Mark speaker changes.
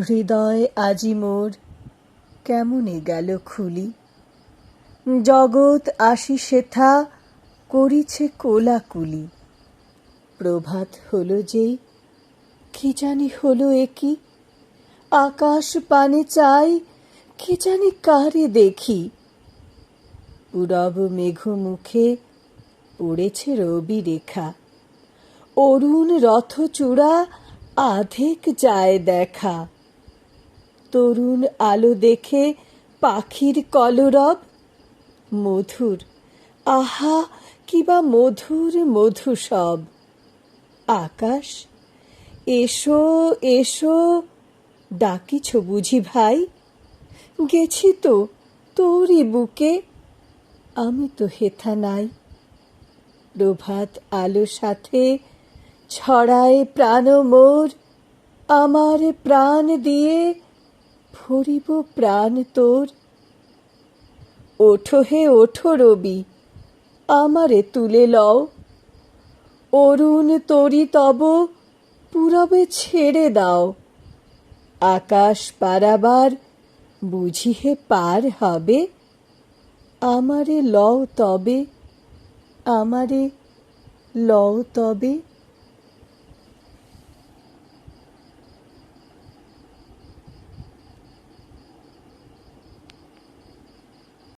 Speaker 1: হৃদয় আজি মোর কেমনে গেল খুলি? জগৎ আসি সেথা করিছে কোলাকুলি। প্রভাত হলো যেই, কি জানি হলো একি আকাশ পানে চাই, কি জানি কারে দেখি? পুরব মেঘ মুখে পড়েছে রবি রেখা। অরুণ রথচূড়া আধেক যায় দেখা। তরুণ আলো দেখে পাখির কলরব। মধুর। আহা কিবা মধুর মধু সব। আকাশ, এসো এসো, ডাকিছ বুঝি ভাই। গেছি তো তোরই বুকে, আমি তো হেথা নাই। প্রভাত আলো সাথে ছড়ায় প্রাণ মোর, আমার প্রাণ দিয়ে ভরিব প্রাণ তোর। ওঠো হে, ওঠো রবি, আমারে তুলে লও। অরুণ তরি তব পুরবে ছেড়ে দাও। আকাশ পারাবার বুঝি হে পার হবে। আমারে লও তবে, আমারে লও তবে।